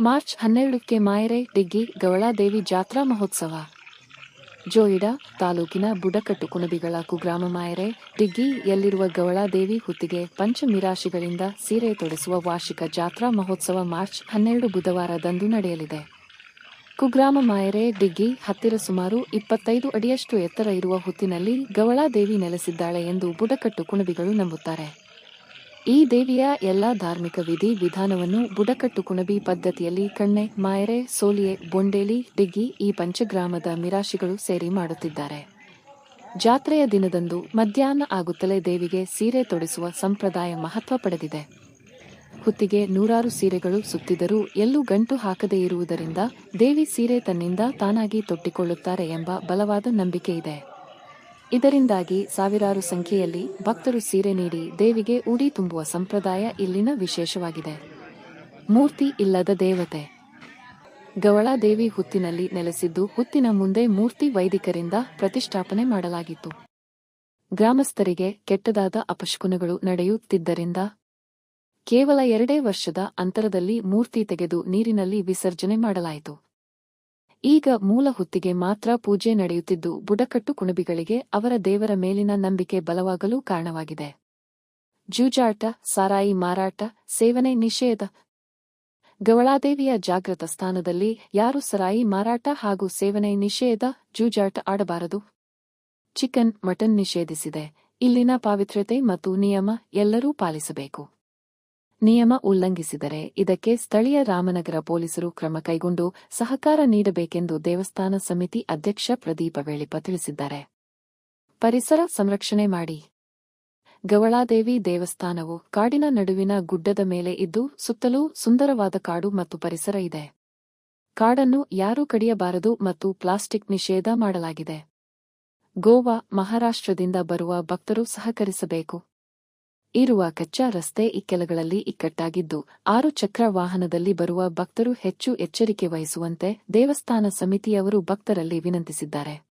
March ಹನ್ನೆರಡಕ್ಕೆ ಮಾಯರೆ ಡಿಗ್ಗಿ ಗವಳಾದೇವಿ ಜಾತ್ರಾ ಮಹೋತ್ಸವ. ಜೋಯಿಡಾ ತಾಲೂಕಿನ ಬುಡಕಟ್ಟು ಕುಣಬಿಗಳ ಕುಗ್ರಾಮ ಮಾಯರೆ ಡಿಗ್ಗಿಯಲ್ಲಿರುವ ಗವಳಾದೇವಿ ಹುತ್ತಿಗೆ ಪಂಚಮಿರಾಶಿಗಳಿಂದ ಸೀರೆ ತೊಡಿಸುವ ವಾರ್ಷಿಕ ಜಾತ್ರಾ ಮಹೋತ್ಸವ ಮಾರ್ಚ್ ಹನ್ನೆರಡು ಬುಧವಾರದಂದು ನಡೆಯಲಿದೆ. ಕುಗ್ರಾಮ ಮಾಯರೆ ಡಿಗ್ಗಿ ಹತ್ತಿರ ಸುಮಾರು ಇಪ್ಪತ್ತೈದು ಅಡಿಯಷ್ಟು ಎತ್ತರ ಇರುವ ಹುತ್ತಿನಲ್ಲಿ ಗವಳಾದೇವಿ ನೆಲೆಸಿದ್ದಾಳೆ ಎಂದು ಬುಡಕಟ್ಟು ಕುಣಬಿಗಳು ನಂಬುತ್ತಾರೆ. ಈ ದೇವಿಯ ಎಲ್ಲಾ ಧಾರ್ಮಿಕ ವಿಧಿ ವಿಧಾನವನ್ನು ಬುಡಕಟ್ಟು ಕುಣಬಿ ಪದ್ಧತಿಯಲ್ಲಿ ಕಣ್ಣೆ, ಮಾಯರೆ, ಸೋಲಿಯೆ, ಬೊಂಡೇಲಿ ಡಿಗ್ಗಿ ಈ ಪಂಚಗ್ರಾಮದ ಮಿರಾಶಿಗಳು ಸೇರಿ ಮಾಡುತ್ತಿದ್ದಾರೆ. ಜಾತ್ರೆಯ ದಿನದಂದು ಮಧ್ಯಾಹ್ನ ಆಗುತ್ತಲೇ ದೇವಿಗೆ ಸೀರೆ ತೊಡಿಸುವ ಸಂಪ್ರದಾಯ ಮಹತ್ವ ಪಡೆದಿದೆ. ಹುತ್ತಿಗೆ ನೂರಾರು ಸೀರೆಗಳು ಸುತ್ತಿದರೂ ಎಲ್ಲೂ ಗಂಟು ಹಾಕದೇ ಇರುವುದರಿಂದ ದೇವಿ ಸೀರೆ ತನ್ನಿಂದ ತಾನಾಗಿ ತೊಟ್ಟಿಕೊಳ್ಳುತ್ತಾರೆ ಎಂಬ ಬಲವಾದ ನಂಬಿಕೆ ಇದೆ. ಇದರಿಂದಾಗಿ ಸಾವಿರಾರು ಸಂಖ್ಯೆಯಲ್ಲಿ ಭಕ್ತರು ಸೀರೆ ನೀಡಿ ದೇವಿಗೆ ಉಡಿ ತುಂಬುವ ಸಂಪ್ರದಾಯ ಇಲ್ಲಿನ ವಿಶೇಷವಾಗಿದೆ. ಮೂರ್ತಿ ಇಲ್ಲದ ದೇವತೆ. ಗವಳಾದೇವಿ ಹುತ್ತಿನಲ್ಲಿ ನೆಲೆಸಿದ್ದು ಹುತ್ತಿನ ಮುಂದೆ ಮೂರ್ತಿ ವೈದಿಕರಿಂದ ಪ್ರತಿಷ್ಠಾಪನೆ ಮಾಡಲಾಗಿತ್ತು. ಗ್ರಾಮಸ್ಥರಿಗೆ ಕೆಟ್ಟದಾದ ಅಪಶಕುನಗಳು ನಡೆಯುತ್ತಿದ್ದರಿಂದ ಕೇವಲ ಎರಡೇ ವರ್ಷದ ಅಂತರದಲ್ಲಿ ಮೂರ್ತಿ ತೆಗೆದು ನೀರಿನಲ್ಲಿ ವಿಸರ್ಜನೆ ಮಾಡಲಾಯಿತು. ಈಗ ಮೂಲ ಹೊತ್ತಿಗೆ ಮಾತ್ರ ಪೂಜೆ ನಡೆಯುತ್ತಿದ್ದು ಬುಡಕಟ್ಟು ಕುಣಬಿಗಳಿಗೆ ಅವರ ದೇವರ ಮೇಲಿನ ನಂಬಿಕೆ ಬಲವಾಗಲು ಕಾರಣವಾಗಿದೆ. ಜೂಜಾಟ, ಸಾರಾಯಿ ಮಾರಾಟ, ಸೇವನೆ ನಿಷೇಧ. ಗವಳಾದೇವಿಯ ಜಾಗೃತ ಸ್ಥಾನದಲ್ಲಿ ಯಾರು ಸರಾಯಿ ಮಾರಾಟ ಹಾಗೂ ಸೇವನೆ ನಿಷೇಧ, ಜೂಜಾಟ ಆಡಬಾರದು. ಚಿಕನ್, ಮಟನ್ ನಿಷೇಧಿಸಿದೆ. ಇಲ್ಲಿನ ಪಾವಿತ್ರ್ಯತೆ ಮತ್ತು ನಿಯಮ ಎಲ್ಲರೂ ಪಾಲಿಸಬೇಕು. ನಿಯಮ ಉಲ್ಲಂಘಿಸಿದರೆ ಇದಕ್ಕೆ ಸ್ಥಳೀಯ ರಾಮನಗರ ಪೊಲೀಸರು ಕ್ರಮ ಕೈಗೊಂಡು ಸಹಕಾರ ನೀಡಬೇಕೆಂದು ದೇವಸ್ಥಾನ ಸಮಿತಿ ಅಧ್ಯಕ್ಷ ಪ್ರದೀಪ ವೇಳಿಪ ತಿಳಿಸಿದ್ದಾರೆ. ಪರಿಸರ ಸಂರಕ್ಷಣೆ ಮಾಡಿ. ಗವಳಾದೇವಿ ದೇವಸ್ಥಾನವು ಕಾಡಿನ ನಡುವಿನ ಗುಡ್ಡದ ಮೇಲೆ ಇದ್ದು ಸುತ್ತಲೂ ಸುಂದರವಾದ ಕಾಡು ಮತ್ತು ಪರಿಸರ ಇದೆ. ಕಾಡನ್ನು ಯಾರೂ ಕಡಿಯಬಾರದು ಮತ್ತು ಪ್ಲಾಸ್ಟಿಕ್ ನಿಷೇಧ ಮಾಡಲಾಗಿದೆ. ಗೋವಾ ಮಹಾರಾಷ್ಟ್ರದಿಂದ ಬರುವ ಭಕ್ತರು ಸಹಕರಿಸಬೇಕು. ಇರುವ ಕಚ್ಚಾ ರಸ್ತೆ ಇಕ್ಕೆಲಗಳಲ್ಲಿ ಇಕ್ಕಟ್ಟಾಗಿದ್ದು, ಆರು ಚಕ್ರ ವಾಹನದಲ್ಲಿ ಬರುವ ಭಕ್ತರು ಹೆಚ್ಚು ಎಚ್ಚರಿಕೆ ವಹಿಸುವಂತೆ ದೇವಸ್ಥಾನ ಸಮಿತಿಯವರು ಭಕ್ತರಲ್ಲಿ ವಿನಂತಿಸಿದ್ದಾರೆ.